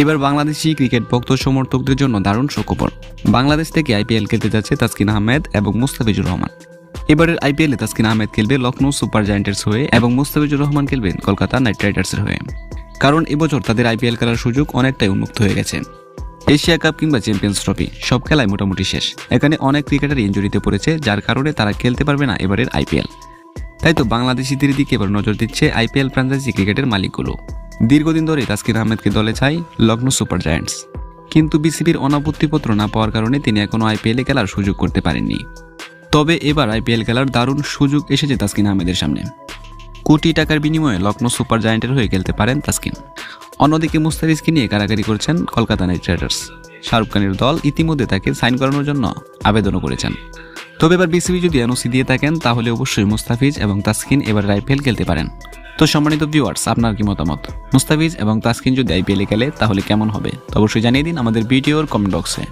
এবার বাংলাদেশি ক্রিকেট ভক্ত সমর্থকদের জন্য দারুণ সুখবর। বাংলাদেশ থেকে আইপিএল খেলতে যাচ্ছে তাসকিন আহমেদ এবং মুস্তাফিজুর রহমান। এবারের আইপিএলে তাসকিন আহমেদ খেলবে লখনৌ সুপার জায়ান্টের হয়ে এবং মুস্তাফিজুর রহমান খেলবেন কলকাতা নাইট রাইডার্সের হয়ে। কারণ এবছর তাদের আইপিএল খেলার সুযোগ অনেকটাই উন্মুক্ত হয়ে গেছে। এশিয়া কাপ কিংবা চ্যাম্পিয়ন্স ট্রফি, সব খেলায় মোটামুটি শেষ। এখানে অনেক ক্রিকেটার ইঞ্জুরিতে পড়েছে, যার কারণে তারা খেলতে পারবে না এবারের আইপিএল। তাই তো বাংলাদেশিদের দিকে এবার নজর দিচ্ছে আইপিএল ফ্র্যাঞ্চাইজি ক্রিকেটের মালিকগুলো। দীর্ঘদিন ধরে তাসকিন আহমেদকে দলে চাই লখনৌ সুপার জায়ান্টস। কিন্তু বিসিবির অনাপত্তিপত্র না পাওয়ার কারণে তিনি এখনও আইপিএলে খেলার সুযোগ করতে পারেননি। তবে এবার আইপিএল খেলার দারুণ সুযোগ এসেছে তাসকিন আহমেদের সামনে। কোটি টাকার বিনিময়ে লখনৌ সুপার জায়েন্টের হয়ে খেলতে পারেন তাসকিন। অন্যদিকে মুস্তাফিজকে নিয়ে কারাকারি করছেন কলকাতা নাইট রাইডার্স। শাহরুখ খানের দল ইতিমধ্যে তাকে সাইন করানোর জন্য আবেদনও করেছেন। তবে এবার বিসিবি যদি এনওসি দিয়ে থাকেন, তাহলে অবশ্যই মুস্তাফিজ এবং তাসকিন এবার আইপিএল খেলতে পারেন। তো সম্মানিত ভিউয়ার্স আপনার কি মতামত? মুস্তাফিজ এবং তাসকিন যদি আইপিএলে খেলে, তাহলে কেমন হবে? তো অবশ্যই জানিয়ে দিন আমাদের ভিডিওর কমেন্ট বক্সে